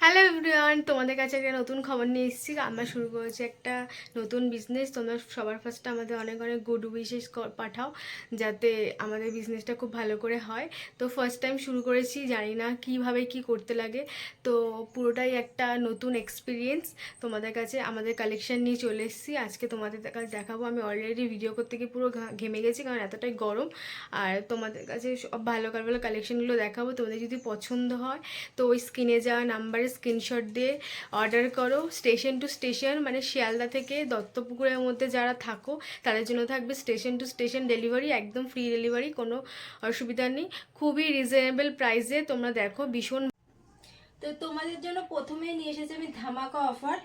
Hello everyone তোমাদের কাছে একটা নতুন খবর নিয়ে এসেছি। আমরা শুরু করেছি একটা নতুন বিজনেস তোমরা সবার ফার্স্টে আমাদের অনেক অনেক গুড উইশেস পাঠাও, যাতে আমাদের বিজনেসটা খুব ভালো করে হয়। তো ফার্স্ট টাইম শুরু করেছি, জানি না কীভাবে কি করতে লাগে। তো পুরোটাই একটা নতুন এক্সপিরিয়েন্স তোমাদের কাছে আমাদের কালেকশন নিয়ে চলে এসেছি। আজকে তোমাদের কাছে দেখাবো। আমি অলরেডি ভিডিও করতে গিয়ে পুরো ঘেমে গেছি কারণ এতটাই গরম। আর তোমাদের কাছে সব ভালো ভালো কালেকশনগুলো দেখাবো। তোমাদের যদি পছন্দ হয়, তো ওই স্ক্রিনে যাওয়া নাম্বারে স্ক্রিনশট দিয়ে অর্ডার করো স্টেশন টু স্টেশন মানে শিয়ালদা থেকে দত্তপুকুরের মধ্যে যারা থাকো, তাদের জন্য থাকবে স্টেশন টু স্টেশন ডেলিভারি একদম ফ্রি ডেলিভারি কোনো অসুবিধা নেই। খুবই রিজনেবল প্রাইসে তোমরা দেখো, ভীষণ তো তোমাদের জন্য প্রথমেই নিয়ে এসেছি আমি ধামাকা অফার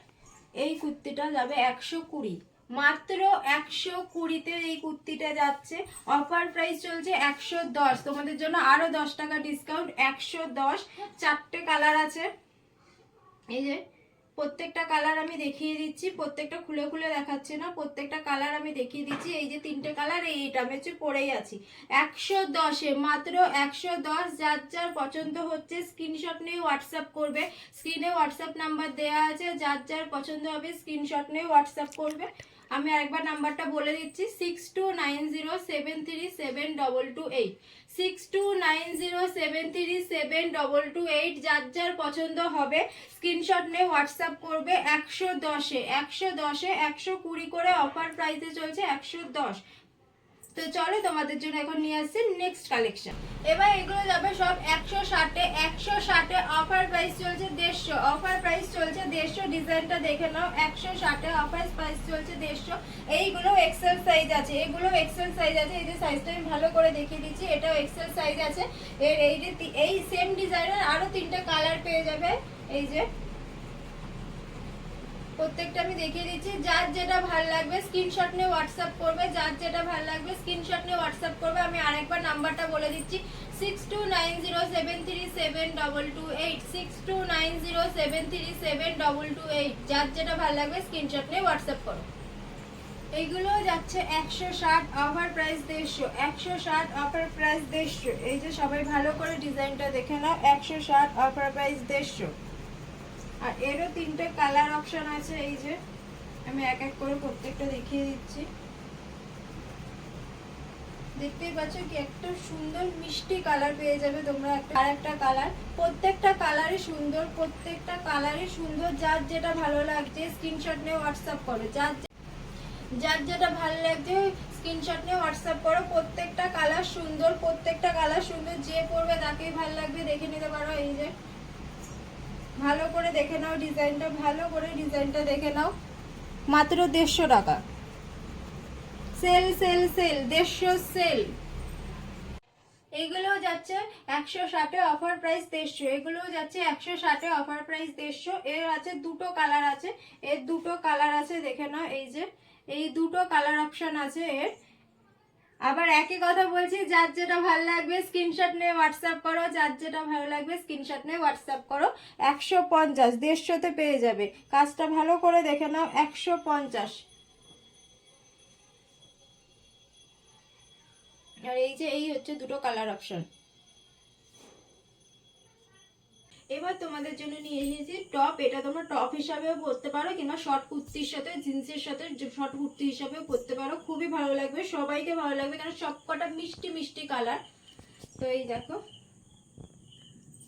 এই কুর্তিটা যাবে একশো কুড়ি। মাত্র একশো কুড়িতে এই কুর্তিটা যাচ্ছে। অফার প্রাইস চলছে একশো দশ। তোমাদের জন্য আরও দশ টাকা ডিসকাউন্ট একশো দশ। চারটে কালার আছে। এই যে, প্রত্যেকটা কালার আমি দেখিয়ে দিচ্ছি, প্রত্যেকটা খুলে খুলে দেখাচ্ছে না, প্রত্যেকটা কালার আমি দেখিয়ে দিচ্ছি, এই যে তিনটে কালার এইটা আমি হচ্ছে পরেই আছি। একশো দশে, মাত্র একশো দশ, যার যার পছন্দ হচ্ছে স্ক্রিনশট নিয়ে হোয়াটসঅ্যাপ করবে। স্ক্রিনে হোয়াটসঅ্যাপ নাম্বার দেওয়া আছে, যার যার পছন্দ হবে স্ক্রিনশট নিয়ে হোয়াটসঅ্যাপ করবে। আমি আরেকবার নাম্বারটা বলে দিচ্ছি six two nine zero seven three seven double two eight six two nine zero seven three seven double two eight যার যার পছন্দ হবে স্ক্রিনশট নিয়ে হোয়াটসঅ্যাপ করবে একশো দশে একশো দশে একশো কুড়ি করে অফার প্রাইসে চলছে একশো দশ। তো চলো তোমাদের জন্য এখন নিয়ে আসছি নেক্সট কালেকশন এবার এগুলো যাবে সব একশো ষাটে। একশো ষাটে অফার প্রাইস চলছে দেড়শো। অফার প্রাইস চলছে দেড়শো। ডিজাইনটা দেখে নাও। একশো ষাটে অফার প্রাইস চলছে দেড়শো। এইগুলো এক্সেল সাইজ আছে। এগুলো এক্সেল সাইজ আছে। এই যে সাইজটা আমি ভালো করে দেখিয়ে দিচ্ছি। এটাও এক্সেল সাইজ আছে। এর এই যে এই সেম ডিজাইনের আরও তিনটে কালার পেয়ে যাবে। এই যে প্রত্যেকটা আমি দেখিয়ে দিচ্ছি। যার যেটা ভালো লাগবে স্ক্রিনশট নিয়ে হোয়াটসঅ্যাপ করবে। যার যেটা ভালো লাগবে স্ক্রিনশট নিয়ে হোয়াটসঅ্যাপ করবে। আমি আরেকবার নাম্বারটা বলে দিচ্ছি। Six two nine zero seven three seven double two eight six two nine zero seven three seven double two eight যার যেটা ভালো লাগবে স্ক্রিনশট নিয়ে হোয়াটসঅ্যাপ করো। এইগুলো যাচ্ছে একশো ষাট অফার প্রাইস দেড়শো। একশো ষাট অফার প্রাইস দেড়শো। এই যে সবাই ভালো করে ডিজাইনটা দেখে নাও, একশো ষাট অফার প্রাইস দেড়শো। আর এরও তিনটে কালার অপশন আছে, এই যে। আমি এক এক করে প্রত্যেকটা দেখিয়ে দিচ্ছি। দেখতেই পাচ্ছ কি একটা সুন্দর মিষ্টি কালার পেয়ে যাবে তোমরা আর একটা কালার প্রত্যেকটা কালারই সুন্দর, প্রত্যেকটা কালারই সুন্দর। যার যেটা ভালো লাগছে স্ক্রিনশট নিয়ে হোয়াটসঅ্যাপ করো। যার যার যেটা ভালো লাগছে স্ক্রিনশট নিয়ে হোয়াটসঅ্যাপ করো। প্রত্যেকটা কালার সুন্দর, প্রত্যেকটা কালার সুন্দর। যে পড়বে তাকেই ভালো লাগবে, দেখে নিতে পারো, এই যে। ভালো করে দেখে নাও, ডিজাইনটা ভালো করে ডিজাইনটা দেখে নাও। মাত্র দেড়শো টাকা। সেল সেল সেল, দেড়শো সেল। এগুলোও যাচ্ছে একশো ষাটে অফার প্রাইস দেড়শো। এগুলোও যাচ্ছে একশো ষাটে অফার প্রাইস দেড়শো। এর আছে দুটো কালার আছে। এর দুটো কালার আছে, দেখে নাও, এই যে। এই দুটো কালার অপশন আছে এর। আবার একই কথা বলছি, যার যেটা ভালো লাগবে স্ক্রিনশট নিয়ে হোয়াটসঅ্যাপ করো, যার যেটা ভালো লাগবে স্ক্রিনশট নিয়ে হোয়াটসঅ্যাপ করো। একশো পঞ্চাশ, দেড়শোতে পেয়ে যাবে। কাজটা ভালো করে দেখে নাও, একশো পঞ্চাশ। আর এই যে, এই হচ্ছে দুটো কালার অপশন এবার তোমাদের জন্য নিয়ে এসেছি টপ এটা তোমরা টপ হিসাবেও পরতে পারো কিংবা শর্ট কুর্তির সাথে জিন্সের সাথে শর্ট কুর্তি হিসাবেও পরতে পারো। খুবই ভালো লাগবে, সবাইকে ভালো লাগবে কারণ সব কটা মিষ্টি মিষ্টি কালার তো এই দেখো।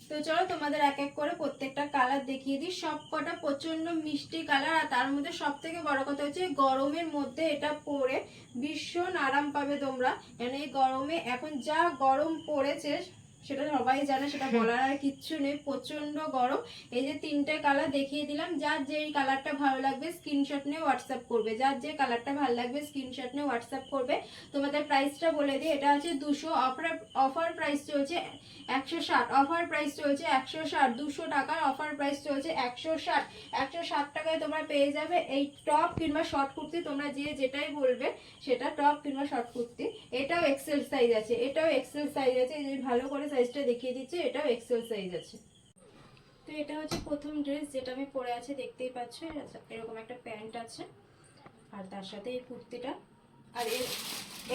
তো চলো তোমাদের এক এক করে প্রত্যেকটা কালার দেখিয়ে দিই। সব কটা প্রচণ্ড মিষ্টি কালার আর তার মধ্যে সব থেকে বড় কথা হচ্ছে গরমের মধ্যে এটা পরে ভীষণ আরাম পাবে তোমরা। কেন এই গরমে এখন যা গরম পড়েছে সেটা সবাই জানে সেটা বলার আর কিচ্ছু নেই। প্রচণ্ড গরম। এই যে তিনটে কালার দেখিয়ে দিলাম যার যেই কালারটা ভালো লাগবে স্ক্রিনশট নিয়ে হোয়াটসঅ্যাপ করবে। যার যে কালারটা ভালো লাগবে স্ক্রিনশট নিয়ে হোয়াটসঅ্যাপ করবে। তোমাদের প্রাইসটা বলে দিই এটা হচ্ছে দুশো অফার অফার প্রাইস চলছে একশো ষাট। অফার প্রাইস চলছে একশো ষাট। দুশো টাকার অফার প্রাইস চলছে একশো ষাট। একশো ষাট টাকায় তোমরা পেয়ে যাবে এই টপ কিংবা শর্ট কুর্তি। তোমরা যে যেটাই বলবে সেটা টপ কিংবা শর্ট কুর্তি। এটাও এক্সেল সাইজ আছে এটাও এক্সেল সাইজ আছে। এই ভালো করে সাইজটা দেখিয়ে দিচ্ছি, এটাও এক্সেল সাইজ আছে। তো এটা হচ্ছে প্রথম ড্রেস যেটা আমি পরে আছি, দেখতেই পাচ্ছ এরকম একটা প্যান্ট আছে, আর তার সাথে এই কুর্তিটা। আর এর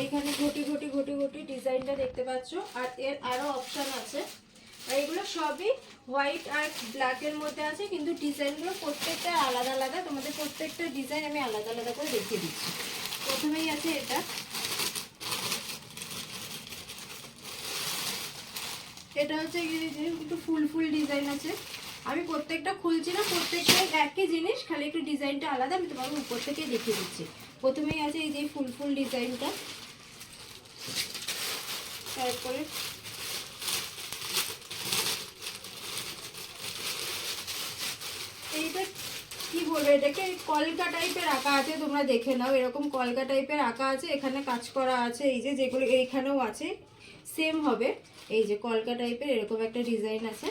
এইখানে ঘটি ঘটি ঘটি ঘটি ডিজাইনটা দেখতে পাচ্ছ, আর এর আরও অপশন আছে। আর এগুলো সবই হোয়াইট আর ব্ল্যাকের মধ্যে আছে, কিন্তু ডিজাইনগুলো প্রত্যেকটা আলাদা আলাদা। তোমাদের প্রত্যেকটা ডিজাইন আমি আলাদা আলাদা করে দেখিয়ে দিচ্ছি। প্রথমেই আছে এটা। এটা হচ্ছে একটু ফুল ফুল ডিজাইন আছে। আমি প্রত্যেকটা খুলছি না প্রত্যেকটা একই জিনিস, খালি একটু ডিজাইনটা আলাদা, আমি তোমাকে উপর থেকে দেখিয়ে দিচ্ছি। প্রথমেই আছে এই যে ফুল ফুল ডিজাইনটা। তারপরে এইটা কি বলব, এটাকে কলকা টাইপের আঁকা আছে, তোমরা দেখে নাও। এরকম কলকা টাইপের আঁকা আছে, এখানে কাজ করা আছে, এই যে যেগুলো এইখানেও আছে সেম হবে। এই যে কলকা টাইপের এরকম একটা ডিজাইন আছে।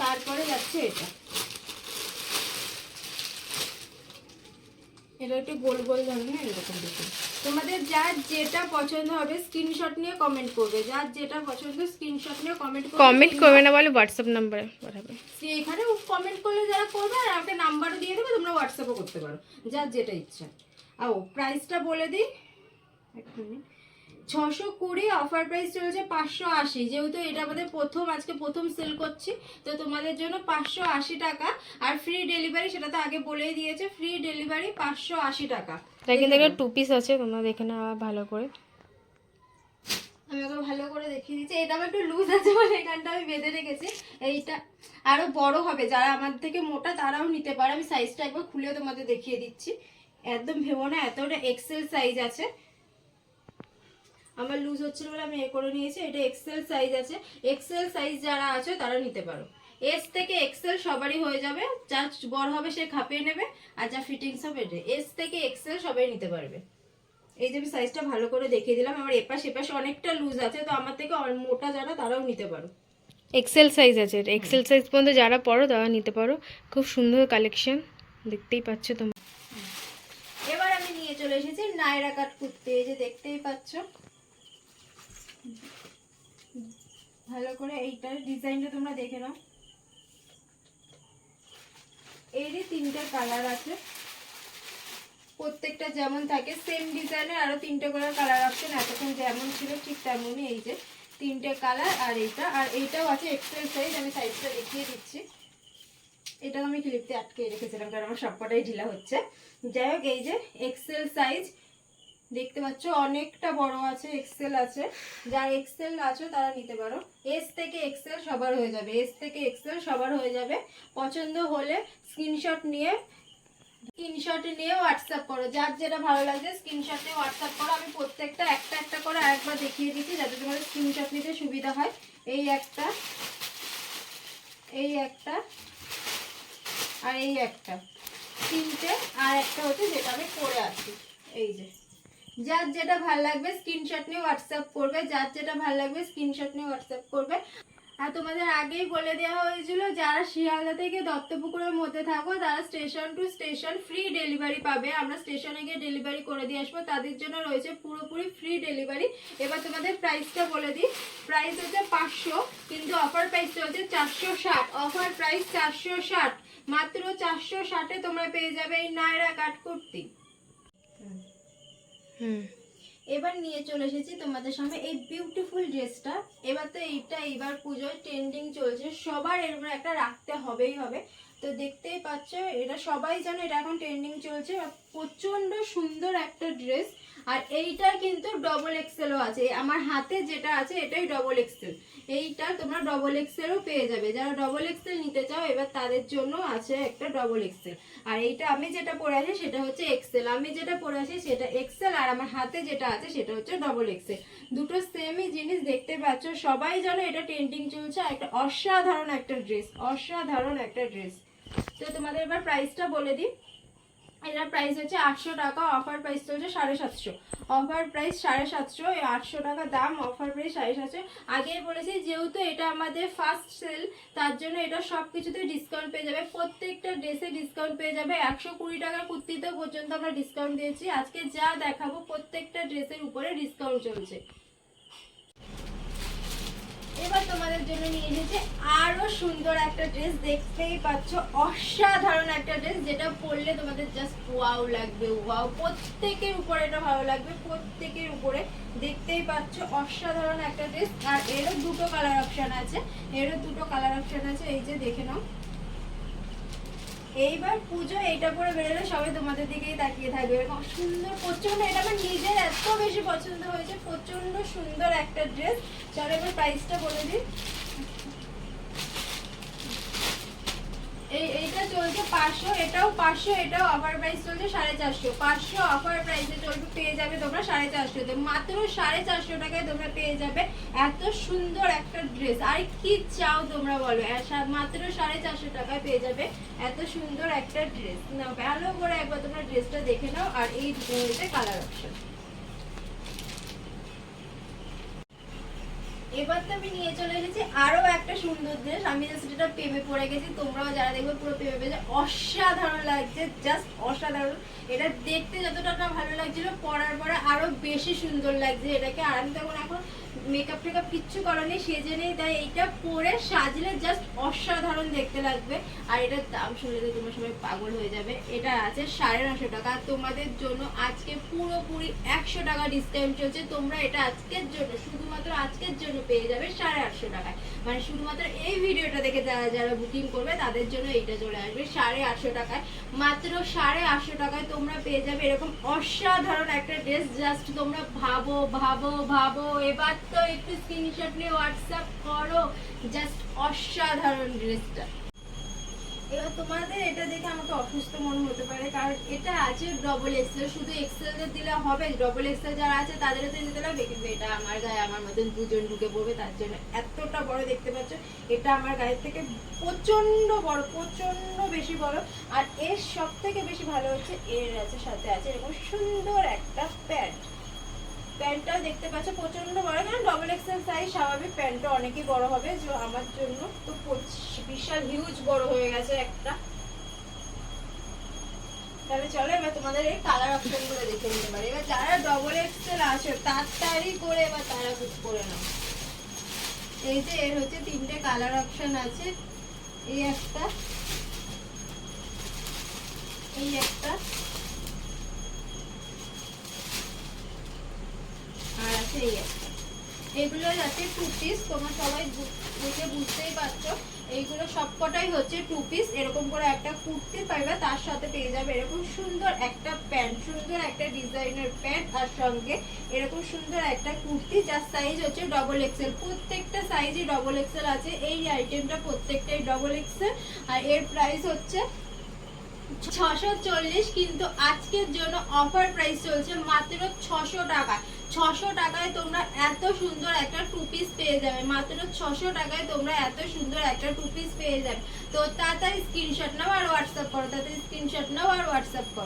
তারপরে যাচ্ছে এটা। এটা একটু গোল গোল ধরনের এরকম দেখুন তোমাদের যার যেটা পছন্দ হবে স্ক্রিনশট নিয়ে কমেন্ট করবে। যার যেটা পছন্দ স্ক্রিনশট নিয়ে কমেন্ট করবে কমেন্ট করবে না বলে হোয়াটসঅ্যাপ নাম্বারে পাঠাবে। সে এখানে কমেন্ট করলে যারা করবে আর আমাকে নাম্বারও দিয়ে দেবে তোমরা হোয়াটসঅ্যাপও করতে পারো। যার যেটা ইচ্ছা। আর ও প্রাইসটা বলে দিই। এক মিনিট ছশো কুড়ি অফার প্রাইস চলছে পাঁচশো আশি। যেহেতু এটা আমাদের প্রথম আজকে প্রথম সেল করছি তো তোমাদের জন্য পাঁচশো আশি টাকা। আর ফ্রি ডেলিভারি সেটা তো আগে বলেই দিয়েছে ফ্রি ডেলিভারি পাঁচশো আশি টাকা। তাই কিন্তু একটা টু পিস আছে তোমরা দেখে নাও ভালো করে। আমি ওকে ভালো করে দেখিয়ে দিচ্ছি। এটা আমার একটু লুজ আছে বলে এখানটা আমি বেঁধে রেখেছি। এইটা আরও বড় হবে যারা আমার থেকে মোটা তারাও নিতে পারে। আমি সাইজটা একবার খুলেও তোমাদের দেখিয়ে দিচ্ছি। একদম ভেবো না এতটা এক্সেল সাইজ আছে। আমার লুজ হচ্ছিল বলে আমি এ করে নিয়েছি এটা এক্সেল সাইজ আছে। এক্সেল সাইজ যারা আছে তারা নিতে পারো। এস থেকে এক্সেল সবারই হয়ে যাবে যা বড় হবে সে খাপিয়ে নেবে আর যা ফিটিংস হবে এস থেকে এক্সেল সবাই নিতে পারবে। এই যে আমি সাইজটা ভালো করে দেখিয়ে দিলাম আমার এপাশ এপাশে অনেকটা লুজ আছে তো আমার থেকে মোটা যারা তারাও নিতে পারো। এক্সেল সাইজ আছে এক্সেল সাইজ পর্যন্ত যারা পড়ো তারা নিতে পারো। খুব সুন্দর কালেকশন দেখতেই পাচ্ছ তোমরা। এবার আমি নিয়ে চলে এসেছি নায়রা কাট কুর্তি এই যে দেখতেই পাচ্ছ। ভালো করে এইটার ডিজাইনটা তোমরা দেখে নাও। এরই তিনটে কালার আছে। প্রত্যেকটা যেমন থাকে সেম ডিজাইনের আরও তিনটে করে কালার অপশন এতক্ষণ যেমন ছিল ঠিক তেমনই এই যে তিনটে কালার আর এইটা। আর এইটাও আছে এক্সেল সাইজ আমি সাইজটা দেখিয়ে দিচ্ছি। এটা আমি ক্লিপতে আটকে রেখেছিলাম, কারণ আমার সবকটাই ঢিলা হচ্ছে। যাই হোক, এই যে এক্সেল সাইজ দেখতে পাচ্ছ, অনেকটা বড় আছে এক্সেল আছে। যার এক্সেল আছে তারা নিতে পারো। এস থেকে এক্সেল সবার হয়ে যাবে। এস থেকে এক্সেল সবার হয়ে যাবে। পছন্দ হলে স্ক্রিনশট নিয়ে স্ক্রিনশট নিয়ে হোয়াটসঅ্যাপ করো। যার যেটা ভালো লাগছে স্ক্রিনশট নিয়ে হোয়াটসঅ্যাপ করো। আমি প্রত্যেকটা একটা একটা করে আরেকবার দেখিয়ে দিচ্ছি, যাতে তোমাদের স্ক্রিনশট নিতে সুবিধা হয়। এই একটা এই একটা, আর এই একটা। তিনটে, আর একটা হচ্ছে যেটা আমি পরে আছি এই যে। যার যেটা ভালো লাগবে স্ক্রিনশট নিয়ে হোয়াটসঅ্যাপ করবে, যার যেটা ভালো লাগবে স্ক্রিনশট নিয়ে হোয়াটসঅ্যাপ করবে। আর তোমাদের আগেই বলে দেওয়া হয়েছিল, যারা শিয়ালদা থেকে দত্তপুকুরের মধ্যে থাকো, তারা station to station free delivery পাবে। আমরা স্টেশনে গিয়ে ডেলিভারি করে দিয়ে আসব। তাদের জন্য রয়েছে পুরোপুরি ফ্রি ডেলিভারি এবার তোমাদের প্রাইসটা বলে দিই। প্রাইস হচ্ছে পাঁচশো, কিন্তু অফার প্রাইস চলছে চারশো ষাট। অফার প্রাইস চারশো ষাট। মাত্র চারশো ষাটে তোমরা পেয়ে যাবে এই নায়রা কাট কুর্তি। এবার নিয়ে চলে এসেছি তোমাদের সামনে এই বিউটিফুল ড্রেসটা। এবার তো এইটা, এইবার পুজোয় ট্রেন্ডিং চলছে। সবার এর একটা রাখতে হবেই হবে। তো দেখতেই পাচ্ছ, এটা সবাই জানে এটা এখন ট্রেন্ডিং চলছে। প্রচণ্ড সুন্দর একটা ড্রেস আর এইটা কিন্তু ডবল এক্সেলও আছে। আমার হাতে যেটা আছে, এটাই ডবল এক্সেল এইটা তোমরা ডবল এক্সেলও পেয়ে যাবে। যারা ডবল এক্সেল নিতে চাও, এবার তাদের জন্য আছে একটা ডবল এক্সেল আর এইটা আমি যেটা পরে আছি, সেটা হচ্ছে এক্সেল আমি যেটা পরে আছি, সেটা এক্সেল আর আমার হাতে যেটা আছে, সেটা হচ্ছে ডবল এক্সেল দুটো সেমই জিনিস দেখতে পাচ্ছ। সবাই জানো এটা ট্রেন্ডিং চলছে একটা অসাধারণ একটা ড্রেস অসাধারণ একটা ড্রেস তো তোমাদের এবার প্রাইসটা বলে দিই। এটার প্রাইস হচ্ছে আটশো টাকা অফার প্রাইস চলছে সাড়ে সাতশো। অফার প্রাইস সাড়ে সাতশো আটশো টাকা দাম অফার প্রাইস সাড়ে সাতশো। আগেই বলেছি, যেহেতু এটা আমাদের ফার্স্ট সেল তার জন্য এটা সব কিছুতে ডিসকাউন্ট পেয়ে যাবে। প্রত্যেকটা ড্রেসে ডিসকাউন্ট পেয়ে যাবে। একশো কুড়ি টাকার কুর্তিতেও পর্যন্ত আমরা ডিসকাউন্ট দিয়েছি। আজকে যা দেখাবো, প্রত্যেকটা ড্রেসের উপরে ডিসকাউন্ট চলছে। এবার তোমাদের জন্য নিয়ে এসেছে আরও সুন্দর একটা ড্রেস দেখতেই পাচ্ছ। অসাধারণ একটা ড্রেস যেটা পরলে তোমাদের জাস্ট ওয়াও লাগবে ওয়াও প্রত্যেকের উপরে এটা ভালো লাগবে, প্রত্যেকের উপরে দেখতেই পাচ্ছ অসাধারণ একটা ড্রেস আর এরও দুটো কালার অপশন আছে, এরও দুটো কালার অপশন আছে, এই যে দেখে নাও। এইবার পুজো এটা পরে বেরোলে সবাই তোমাদের দিকেই তাকিয়ে থাকবে। এরকম সুন্দর প্রচণ্ড এটা আমার নিজের এত বেশি পছন্দ হয়েছে প্রচণ্ড সুন্দর একটা ড্রেস চলো এবার প্রাইসটা বলে দিই এই এইটা পাঁচশো, এটাও পাঁচশো, এটাও অফার প্রাইস চলছে সাড়ে চারশো। পাঁচশো অফার প্রাইসে চলবে, পেয়ে যাবে তোমরা সাড়ে চারশোতে মাত্র সাড়ে চারশো টাকায় তোমরা পেয়ে যাবে এত সুন্দর একটা ড্রেস আর কি চাও তোমরা বলো? মাত্র সাড়ে চারশো টাকায় পেয়ে যাবে এত সুন্দর একটা ড্রেস না ভালো করে একবার তোমরা ড্রেসটা দেখে নাও আর এই কালার অপশন এবার তো আমি নিয়ে চলে এসেছি আরও একটা সুন্দর জিনিস আমি জাস্ট প্রেমে পড়ে গেছি। তোমরাও যারা দেখবে পুরো প্রেমে পেয়েছে। অসাধারণ লাগছে জাস্ট অসাধারণ। এটা দেখতে যতটা ভালো লাগছিল, পরার পরে আরও বেশি সুন্দর লাগছে। এটাকে আর আমি তখন এখন মেকআপ টেকআপ কিচ্ছু করানি সেজে নেই তাই এইটা পরে সাজলে জাস্ট অসাধারণ দেখতে লাগবে। আর এটার দাম শুনলে তোমরা সবাই পাগল হয়ে যাবে। এটা আছে সাড়ে নশো টাকা। তোমাদের জন্য আজকে পুরোপুরি একশো টাকা ডিসকাউন্ট চলছে। তোমরা এটা আজকের জন্য, শুধুমাত্র আজকের জন্য পেয়ে যাবে সাড়ে আটশো টাকায়। মানে শুধুমাত্র এই ভিডিওটা দেখে যারা যারা বুকিং করবে, তাদের জন্য এইটা চলে আসবে সাড়ে আটশো টাকায়। মাত্র সাড়ে আটশো টাকায় তোমরা পেয়ে যাবে এরকম অসাধারণ একটা ড্রেস জাস্ট তোমরা ভাবো ভাবো ভাবো। এবার তো একটু স্ক্রিনশট নিয়ে হোয়াটসঅ্যাপ করো জাস্ট অসাধারণ ড্রেসটা এবার তোমাদের এটা দেখে আমাকে অসুস্থ মনে হতে পারে, কারণ এটা আছে ডবল এক্সেল শুধু দিলে হবে ডবল এক্সেল যারা আছে তাদেরও তো নিতে লাগবে কিন্তু এটা আমার গায়ে আমার মতন দুজন ঢুকে পড়বে, তার জন্য এতটা বড় দেখতে পাচ্ছ, এটা আমার গায়ের থেকে প্রচণ্ড বড় প্রচণ্ড বেশি বড়। আর এর সব থেকে বেশি ভালো হচ্ছে, এর আছে, সাথে আছে এরকম সুন্দর দেখতে পাচ্ছ প্রচণ্ড বড় কারণ ডবল এক্সেল সাইজ স্বাভাবিক প্যান্টটা অনেকই বড় হবে, যে আমার জন্য তো বিশাল হিউজ বড় হয়ে গেছে একটা। তাহলে চলো এবার তোমাদের এই কালার অপশনগুলো দেখে নিতে পারি। এবার যারা ডবল এক্সেল আছে তাড়াতাড়ি করে এবার তারা বুক করে নাও। এই যে এর হচ্ছে তিনটে কালার অপশন আছে, এই একটা এই একটা আর আছে এই একটা এগুলো আছে টু পিস তোমরা সবাই দেখে বুঝতেই পারছ। এইগুলো সবকটাই হচ্ছে টু পিস এরকম করে একটা কুর্তি পাইবে, তার সাথে পেয়ে যাবে এরকম সুন্দর একটা প্যান্ট, সুন্দর একটা ডিজাইনের প্যান্ট আর সঙ্গে এরকম সুন্দর একটা কুর্তি, যার সাইজ হচ্ছে ডবল এক্সেল প্রত্যেকটা সাইজই ডবল এক্সেল আছে, এই আইটেমটা প্রত্যেকটাই ডবল এক্সেল আর এর প্রাইস হচ্ছে ছশো কিন্তু আজকের জন্য অফার প্রাইস চলছে মাত্র ছশো টাকা ছশো টাকায় তোমরা এত সুন্দর একটা টু পিস পেয়ে যাবে। মাত্র ছশো টাকায় তোমরা এত সুন্দর একটা টু পিস পেয়ে যাবে। তো তাড়াতাড়ি স্ক্রিনশট নাও আর হোয়াটসঅ্যাপ করো, তাড়াতাড়ি স্ক্রিনশট নাও আর হোয়াটসঅ্যাপ করো।